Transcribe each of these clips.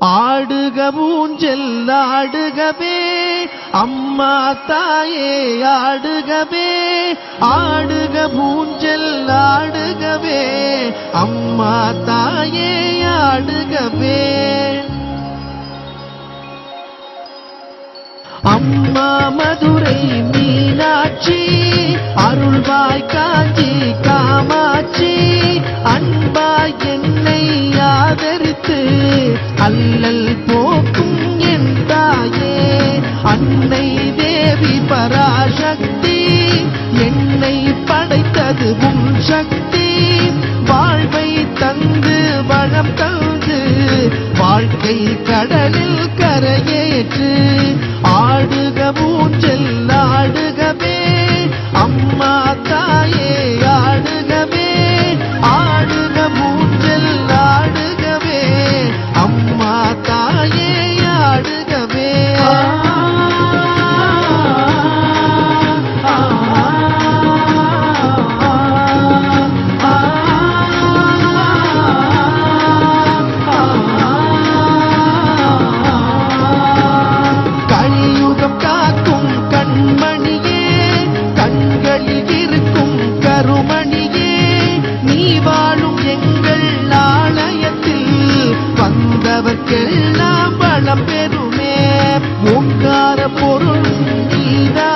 ஆடுக ஊஞ்சல் ஆடுகவே. அம்மா தாயே ஆடுகவே. ஆடுக ஊஞ்சல் ஆடுகவே. அம்மா தாயே ஆடுகவே. அம்மா மதுரை மீனாட்சி. அருள்வாய் காஞ்சி காமாட்சி. அன்பாய் என்னை ஆதரித்து அல்லல் போக்கும் என் தாயே. அன்னை வந்தவர்க்கெல்லாம் வளம் பெறுமே ஓங்கார பொருள் நீதானே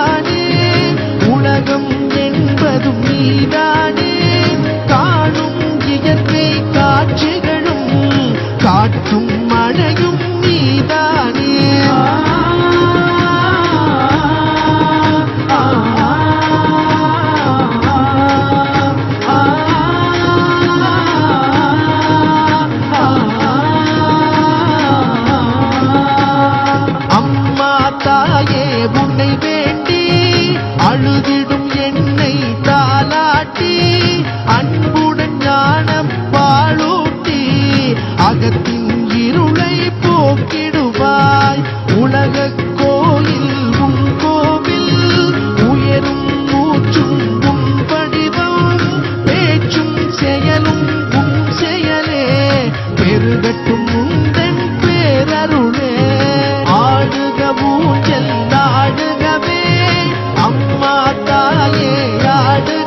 தாயே உன்னை வேண்டி அழுதிடும் என்னை தாலாட்டி அன்புடன் ஞானம் பாழூட்டி அகத்தின் இருளை போக்கிடுவாய். உலக கோயில் உன் கோவில் உயரும் மூச்சும் உன் படிவம் பேச்சும் செயலும் உன் செயலே பெருகட்டும்